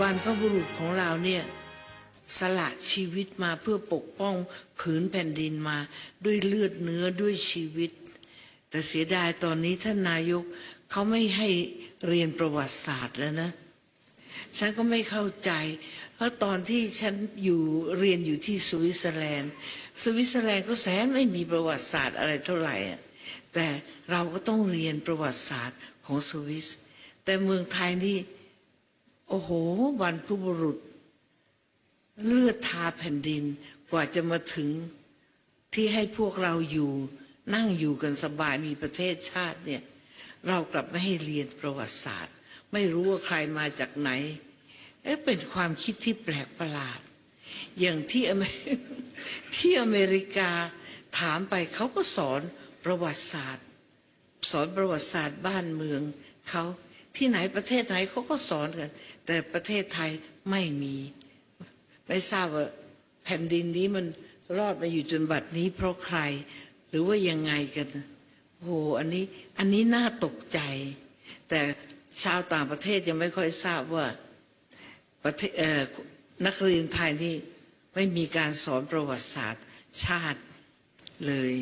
บรรพบุรุษของเราเนี่ยสละชีวิตมาเพื่อปกป้องผืนแผ่นดินมาด้วยเลือดเนื้อด้วยชีวิต แต่เสียดายตอนนี้ท่านนายกเขาไม่ให้เรียนประวัติศาสตร์แล้วนะ ฉันก็ไม่เข้าใจ เพราะตอนที่ฉันอยู่เรียนอยู่ที่สวิตเซอร์แลนด์ สวิตเซอร์แลนด์ก็แสนไม่มีประวัติศาสตร์อะไรเท่าไหร่อะแต่เราก็ต้องเรียนประวัติศาสตร์ของสวิสแต่เมืองไทยนี่ โอ้โหบรรพบุรุษ เลือดทาแผ่นดินกว่าจะมาถึงที่ให้พวกเราอยู่ นั่งอยู่กันสบายมีประเทศชาติเนี่ย เรากลับไม่ให้เรียนประวัติศาสตร์ ไม่รู้ว่าใครมาจากไหนเอ๊ะเป็นความคิดที่แปลกประหลาด อย่างที่อเมที่อเมริกาถามไปเขาก็สอนประวัติศาสตร์ สอนประวัติศาสตร์บ้านเมืองเขา ที่ไหนประเทศไหนเขาก็สอนกัน แต่ประเทศไทยไม่มี ไม่ทราบว่าแผ่นดินนี้มันรอดมาอยู่จนบัดนี้เพราะใคร หรือว่ายังไงกันโอ้โหอันนี้อันนี้น่าตกใจ แต่ชาวต่างประเทศยังไม่ค่อยทราบว่าประเทศเอ่อนักเรียนไทยนี่ไม่มีการสอนประวัติศาสตร์ชาติเลย